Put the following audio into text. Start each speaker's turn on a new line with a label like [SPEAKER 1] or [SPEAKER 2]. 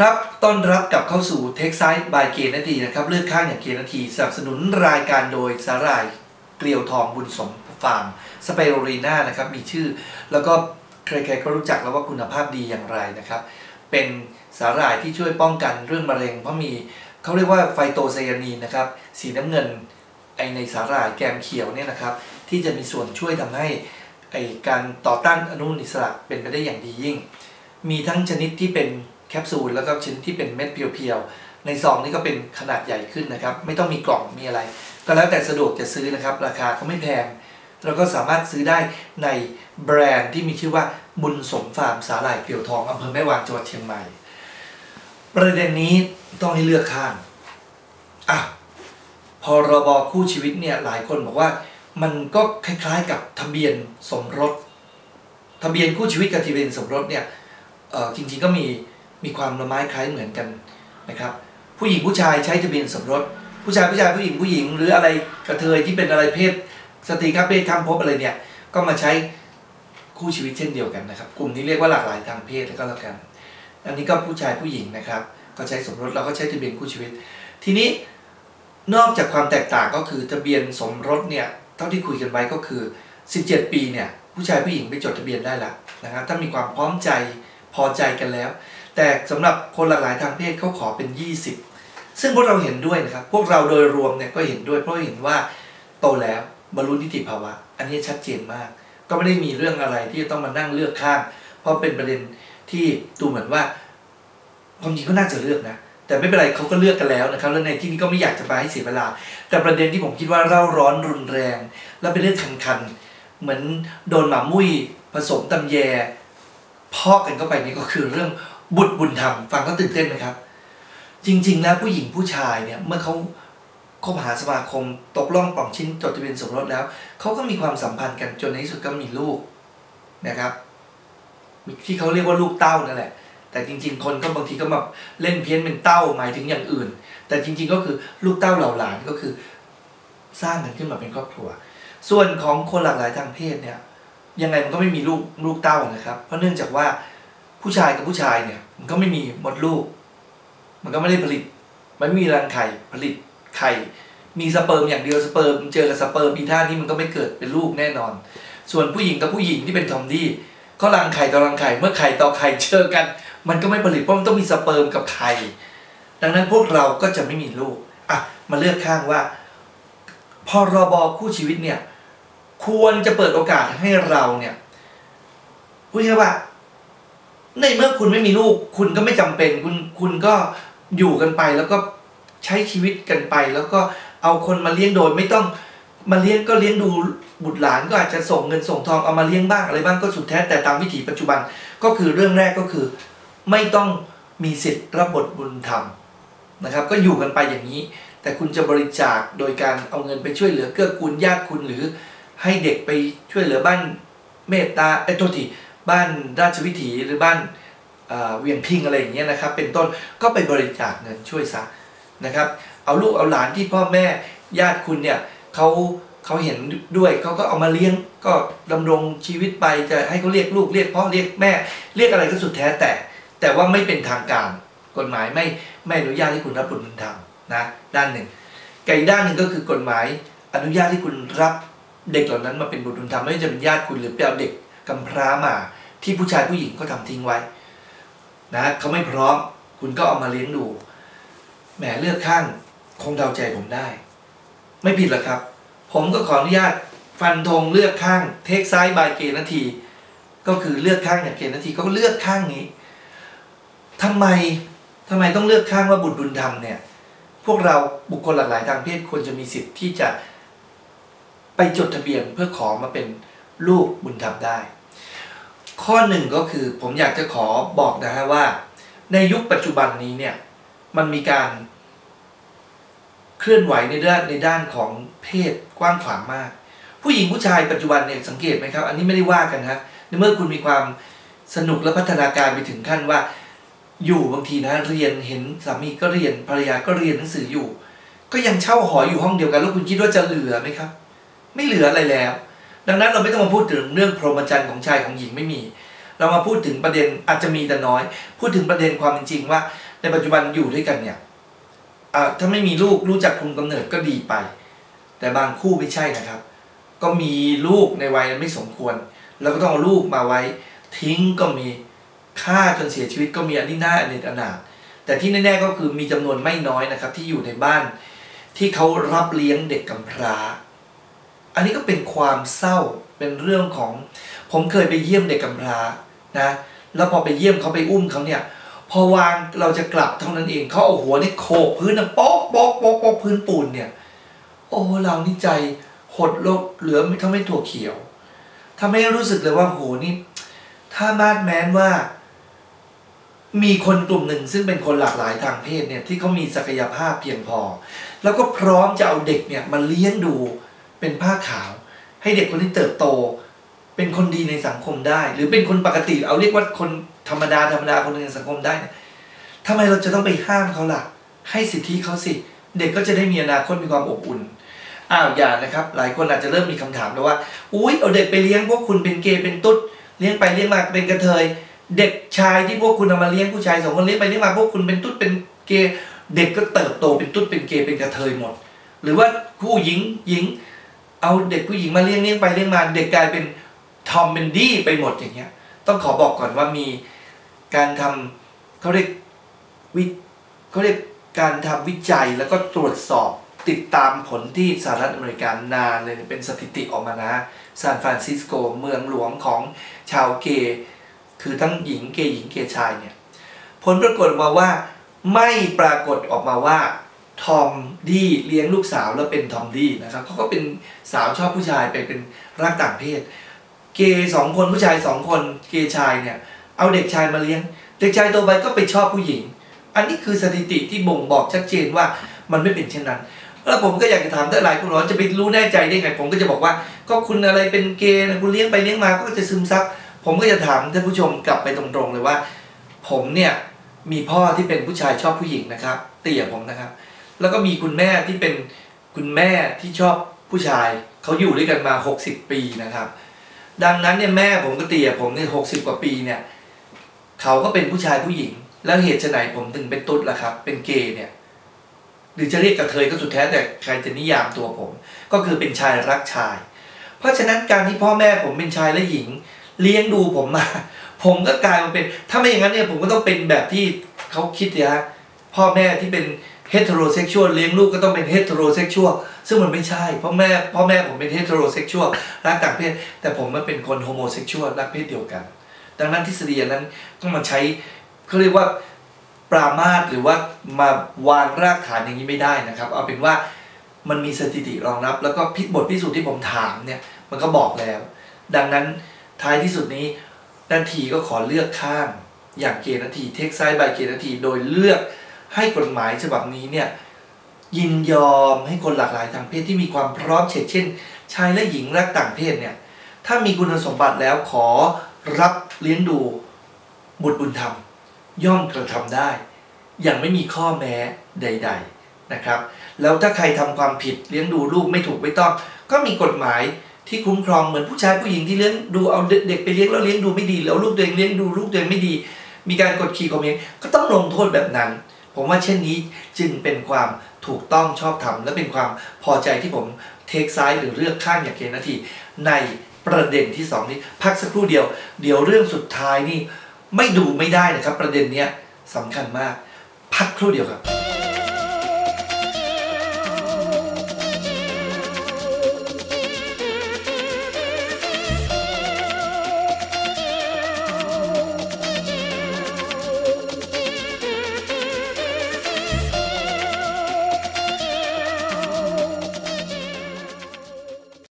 [SPEAKER 1] ครับ ต้อนรับกับเข้าสู่เทคไซส์บายเกนาทีนะครับ เลือกข้างอย่างเกนาที สนับสนุนรายการโดยสาหร่ายเกลียวทองบุญสมฟาร์มสเปโรรีนานะครับ มีชื่อ แล้วก็ใครๆก็รู้จักแล้วว่าคุณภาพดีอย่างไรนะครับ เป็นสาหร่ายที่ช่วยป้องกันเรื่องมะเร็ง เพราะมีเขาเรียกว่าไฟโตไซยานีนนะครับ สีน้ำเงินไอในสาหร่ายแกมเขียวเนี่ยนะครับ ที่จะมีส่วนช่วยทำให้ไอการต่อต้านอนุมูลอิสระเป็นไปได้อย่างดียิ่ง มีทั้งชนิดที่เป็น แคปซูลแล้วก็ชนิดที่เป็นเม็ดเพียวๆในซองนี่ก็เป็นขนาดใหญ่ขึ้นนะครับ ไม่ต้องมีกล่องมีอะไร ก็แล้วแต่สะดวกจะซื้อนะครับ ราคาก็ไม่แพง แล้วก็สามารถซื้อได้ในแบรนด์ที่มีชื่อว่าบุญสมฟาร์มสาหร่ายเกลียวทองอำเภอแม่วางจังหวัดเชียงใหม่ ประเด็นนี้ต้องให้เลือกข้างอะพอรบคู่ชีวิตเนี่ยหลายคนบอกว่ามันก็คล้ายๆกับทะเบียนสมรส ทะเบียนคู่ชีวิตกับทะเบียนสมรสเนี่ยจริงๆก็มี มีความละไม้คล้ายเหมือนกันนะครับ ผู้หญิงผู้ชายใช้ทะเบียนสมรส ผู้ชายผู้ชายผู้หญิงผู้หญิง หรืออะไรกระเทยที่เป็นอะไรเพศสตรีข้ามเพศข้ามภพอะไรเนี่ยก็มาใช้คู่ชีวิตเช่นเดียวกันนะครับ กลุ่มนี้เรียกว่าหลากหลายทางเพศแล้วก็แล้วกันอันนี้ก็ผู้ชายผู้หญิงนะครับ ก็ใช้สมรสเราก็ใช้ทะเบียนคู่ชีวิต ทีนี้นอกจากความแตกต่างก็คือทะเบียนสมรสเนี่ยเท่าที่คุยกันไว้ก็คือ 17 ปีเนี่ยผู้ชายผู้หญิงไปจดทะเบียนได้ละนะครับถ้ามีความพร้อมใจพอใจกันแล้ว แต่สำหรับคนหลากหลายทางเพศเขาขอเป็น 20 ซึ่งพวกเราเห็นด้วยนะครับ พวกเราโดยรวมเนี่ยก็เห็นด้วย เพราะเห็นว่าโตแล้วบรรลุนิติภาวะ อันนี้ชัดเจนมาก ก็ไม่ได้มีเรื่องอะไรที่จะต้องมานั่งเลือกข้าง เพราะเป็นประเด็นที่ดูเหมือนว่าความจริงก็น่าจะเลือกนะแต่ไม่เป็นไรเขาก็เลือกกันแล้วนะครับแล้วในที่นี้ก็ไม่อยากจะมาให้เสียเวลา แต่ประเด็นที่ผมคิดว่าเร่าร้อนรุนแรง แล้วเป็นเรื่องคันๆ เหมือนโดนหมามุ้ยผสมตำแยพอกกันเข้าไปนี่ก็คือเรื่อง บุตรบุญธรรมฟังก็ตื่นเต้นไหมครับ จริง ๆ แล้วผู้หญิงผู้ชายเนี่ยเมื่อเขาคบหาสมาคมตกล่องปล่องชิ้นจดทะเบียนสมรสแล้วเขาก็มีความสัมพันธ์กันจนในที่สุดก็มีลูกนะครับ ที่เขาเรียกว่าลูกเต้านั่นแหละ แต่จริง ๆ คนก็บางทีก็มาเล่นเพี้ยนเป็นเต้าหมายถึงอย่างอื่น แต่จริง ๆ ก็คือลูกเต้าเหล่าหลานก็คือ สร้างกันขึ้นมาเป็นครอบครัว ส่วนของคนหลากหลายทางเพศเนี่ยยังไงมันก็ไม่มีลูกลูกเต้านะครับ เพราะเนื่องจากว่า ผู้ชายกับผู้ชายเนี่ย มันก็ไม่มีมดลูก มันก็ไม่ได้ผลิต มันไม่มีรังไข่ผลิตไข่ มีสเปิร์มอย่างเดียวสเปิร์มเจอกับสเปิร์มอีท่านี้มันก็ไม่เกิดเป็นลูกแน่นอน ส่วนผู้หญิงกับผู้หญิงที่เป็นทอมดี้ก็รังไข่ต่อรังไข่เมื่อไข่ต่อไข่เจอกัน มันก็ไม่ผลิตเพราะมันต้องมีสเปิร์มกับไข่ดังนั้นพวกเราก็จะไม่มีลูกอะมาเลือกข้างว่าพอรบคู่ชีวิตเนี่ย ควรจะเปิดโอกาสให้เราเนี่ยพูดง่ายว่า ในเมื่อคุณไม่มีลูก คุณก็ไม่จำเป็น คุณคุณก็อยู่กันไปแล้วก็ใช้ชีวิตกันไป แล้วก็เอาคนมาเลี้ยงโดย ไม่ต้องมาเลี้ยงก็เลี้ยงดูบุตรหลานก็อาจจะส่งเงินส่งทองเอามาเลี้ยงบ้างอะไรบ้างก็สุดแท้แต่ตามวิถีปัจจุบันก็คือเรื่องแรกก็คือ ไม่ต้องมีสิทธิ์รับบทบุญธรรมนะครับ ก็อยู่กันไปอย่างนี้ แต่คุณจะบริจาคโดยการเอาเงินไปช่วยเหลือเกื้อกูลญาติคุณหรือให้เด็กไปช่วยเหลือบ้านเมตตาไอ้โทษที บ้านราชวิถีหรือบ้านเวียงพิงอะไรอย่างเงี้ยนะครับ เป็นต้นก็ไปบริจาคเงินช่วยซะนะครับ เอาลูกเอาหลานที่พ่อแม่ญาติคุณเนี่ยเขาเขาเห็นด้วยเขาก็เอามาเลี้ยงก็ดำรงชีวิตไปจะให้เขาเรียกลูกเรียกพ่อเรียกแม่ เรียกอะไรก็สุดแท้แต่ แต่ว่าไม่เป็นทางการ กฎหมายไม่ไม่อนุญาตให้คุณรับบุญธรรมนะด้านหนึ่งกับอีกด้านหนึ่งก็คือกฎหมายอนุญาตให้คุณรับเด็กเหล่านั้นมาเป็นบุตรบุญธรรมไม่ว่าจะเป็นญาติคุณหรือไปเอาเด็กกำพร้ามา ที่ผู้ชายผู้หญิงก็ทำทิ้งไว้นะเขาไม่พร้อมคุณก็เอามาเลี้ยงดูแหมเลือกข้างคงเดาใจผมได้ ไม่ผิดหรอกครับ ผมก็ขออนุญาตฟันธงเลือกข้างเทคไซด์บายเกนาที ก็คือเลือกข้างอย่างเกนาทีก็เลือกข้างนี้ทำไมทำไมต้องเลือกข้างว่าบุตรบุญธรรมเนี่ย พวกเราบุคคลหลากหลายทางเพศควรจะมีสิทธิ์ที่จะไปจดทะเบียนเพื่อขอมาเป็นลูกบุญธรรมได้ ข้อหนึ่งก็คือผมอยากจะขอบอกนะฮะว่า ในยุคปัจจุบันนี้เนี่ยมันมีการเคลื่อนไหวในด้านในด้านของเพศกว้างขวางมาก ผู้หญิงผู้ชายปัจจุบันเนี่ยสังเกตไหมครับ อันนี้ไม่ได้ว่ากันนะในเมื่อคุณมีความสนุกและพัฒนาการไปถึงขั้นว่า อยู่บางทีนะเรียนเห็นสามีก็เรียนภรรยาก็เรียนหนังสืออยู่ ก็ยังเช่าหออยู่ห้องเดียวกัน แล้วคุณคิดว่าจะเหลือไหมครับ ไม่เหลืออะไรแล้ว ดังนั้นเราไม่ต้องมาพูดถึงเรื่องพรหมจรรย์ของชายของหญิงไม่มี เรามาพูดถึงประเด็นอาจจะมีแต่น้อย พูดถึงประเด็นความเป็นจริงว่า ในปัจจุบันอยู่ด้วยกันเนี่ยถ้าไม่มีลูกรู้จักคุมกำเนิดก็ดีไป แต่บางคู่ไม่ใช่นะครับ ก็มีลูกในวัยไม่สมควร แล้วก็ต้องเอาลูกมาไว้ ทิ้งก็มีฆ่าจนเสียชีวิตก็มีอันนี้น่าอเนจอนาถแต่ที่แน่ๆก็คือมีจำนวนไม่น้อยนะครับ ที่อยู่ในบ้านที่เขารับเลี้ยงเด็กกำพร้า อันนี้ก็เป็นความเศร้าเป็นเรื่องของ ผมเคยไปเยี่ยมเด็กกำพร้านะแล้วพอไปเยี่ยมเขาไปอุ้มเขาเนี่ย พอวางเราจะกลับเท่านั้นเองเขาเอาหัวนี่โขกพื้นนะป๊กป๊กป๊กป๊กพื้นปูนเนี่ย โอ้เรานี่ใจหดโลกเหลือไม่ทำให้ถั่วเขียวทำให้รู้สึกเลยว่าโหนี่ ถ้ามาดแม้นว่า มีคนกลุ่มหนึ่งซึ่งเป็นคนหลากหลายทางเพศเนี่ยที่เขามีศักยภาพเพียงพอ แล้วก็พร้อมจะเอาเด็กเนี่ยมาเลี้ยงดู เป็นผ้าขาว ให้เด็กคนนี้เติบโต เป็นคนดีในสังคมได้ หรือเป็นคนปกติ เอาเรียกว่าคนธรรมดาธรรมดาคนนึงในสังคมได้เนี่ยทำไมเราจะต้องไปห้ามเขาล่ะ ให้สิทธิเขาสิ เด็กก็จะได้มีอนาคตมีความอบอุ่นอ้าวอย่านะครับ หลายคนอาจจะเริ่มมีคำถามแล้วว่าอุ้ยเอาเด็กไปเลี้ยงพวกคุณเป็นเกย์เป็นตุ๊ดเลี้ยงไปเลี้ยงมาเป็นกระเทย เด็กชายที่พวกคุณเอามาเลี้ยงผู้ชายสองคนเลี้ยงไปเลี้ยงมาพวกคุณเป็นตุ๊ดเป็นเกย์เด็กก็เติบโตเป็นตุ๊ดเป็นเกย์เป็นกระเทยหมด หรือว่าผู้หญิงหญิง เอาเด็กผู้หญิงมาเลี้ยงเลี้ยงไปเลี้ยงมา เด็กกลายเป็นทอมเป็นดี้ไปหมดอย่างเงี้ย ต้องขอบอกก่อนว่ามีการทำเขาเรียกวิเขาเรียกการทำวิจัยแล้วก็ตรวจสอบติดตามผลที่สหรัฐอเมริกานานเลยเป็นสถิติออกมานะซานฟรานซิสโกเมืองหลวงของชาวเกย์คือทั้งหญิงเกย์หญิงเกย์ชายเนี่ย ผลปรากฏมาว่าไม่ปรากฏออกมาว่า ทอมดี้เลี้ยงลูกสาวแล้วเป็นทอมดี้นะครับเขาก็เป็นสาวชอบผู้ชายไปเป็นรักต่างเพศ เกย์สองคนผู้ชายสองคนเกย์ชายเนี่ยเอาเด็กชายมาเลี้ยง เด็กชายโตไปก็ไปชอบผู้หญิง อันนี้คือสถิติที่บ่งบอกชัดเจนว่ามันไม่เป็นเช่นนั้น แล้วผมก็อยากจะถามถ้าหลายคนร้อนจะไปรู้แน่ใจได้ไงผมก็จะบอกว่า ก็คุณอะไรเป็นเกย์นะคุณเลี้ยงไปเลี้ยงมาก็จะซึมซับผมก็จะถามท่านผู้ชมกลับไปตรงๆเลยว่า ผมเนี่ยมีพ่อที่เป็นผู้ชายชอบผู้หญิงนะครับเตี่ยผมนะครับ แล้วก็มีคุณแม่ที่เป็นคุณแม่ที่ชอบผู้ชายเขาอยู่ด้วยกันมา 60 ปีนะครับ ดังนั้นเนี่ยแม่ผมก็เตี่ยผมเนี่ยหกสิบกว่าปีเนี่ยเขาก็เป็นผู้ชายผู้หญิง แล้วเหตุไฉนผมถึงเป็นตุ๊ดล่ะครับ เป็นเกย์เนี่ยหรือจะเรียกกระเทยก็สุดแท้แต่ใครจะนิยามตัวผม ก็คือเป็นชายรักชาย เพราะฉะนั้นการที่พ่อแม่ผมเป็นชายและหญิง เลี้ยงดูผมมา ผมก็กลายมาเป็น ถ้าไม่อย่างนั้นเนี่ยผมก็ต้องเป็นแบบที่เขาคิดนะพ่อแม่ที่เป็น เฮต e รเซ็กชวลเลี้ยงลูกก็ต้องเป็นเฮต e รเซ็กชวลซึ่งมันไม่ใช่เพราะแม่พ่อแม่ผมเป็นเฮต e รเซ็กชวลรักต่างเพศ แต่ผมมันเป็นคนโฮโมเซ็กชวลรักเพศเดียวกัน ดังนั้นทฤษฎีนั้นต้องมาใช้เขาเรียกว่าปรามาสหรือว่ามาวางรากฐานอย่างนี้ไม่ได้นะครับ เอาเป็นว่ามันมีสถิติรองรับ แล้วก็พิบทพิสูจน์ที่ผมถามเนี่ยมันก็บอกแล้ว ดังนั้นท้ายที่สุดนี้นาทีก็ขอเลือกข้างอย่างเกณฑ์นาทีเทคไซด์บายเกณฑ์นาทีโดยเลือก ให้กฎหมายฉบับนี้เนี่ยยินยอมให้คนหลากหลายทางเพศที่มีความพร้อมเช่นเช่น ชายและหญิงรักต่างเพศเนี่ยถ้ามีคุณสมบัติแล้วขอรับเลี้ยงดูบุตรบุญธรรม ย่อมกระทำได้ อย่างไม่มีข้อแม้ใด ๆนะครับ แล้วถ้าใครทำความผิดเลี้ยงดูลูกไม่ถูกไม่ต้อง ก็มีกฎหมายที่คุ้มครองเหมือนผู้ชายผู้หญิงที่เลี้ยงดูเอาเด็กไปเลี้ยงแล้วเลี้ยงดูไม่ดี แล้วลูกตัวเองเลี้ยงดูลูกตัวเองไม่ดี มีการกดขี่ข่มเหงก็ต้องลงโทษแบบนั้น ผมว่าเช่นนี้จึงเป็นความถูกต้องชอบธรรมและเป็นความพอใจที่ผมเทคซ้ายหรือเลือกข้างอย่างเกณฑ์นาทีในประเด็นที่สองนี้ พักสักครู่เดียว เดี๋ยวเรื่องสุดท้ายนี่ไม่ดูไม่ได้นะครับ ประเด็นเนี้ยสำคัญมาก พักครู่เดียวครับ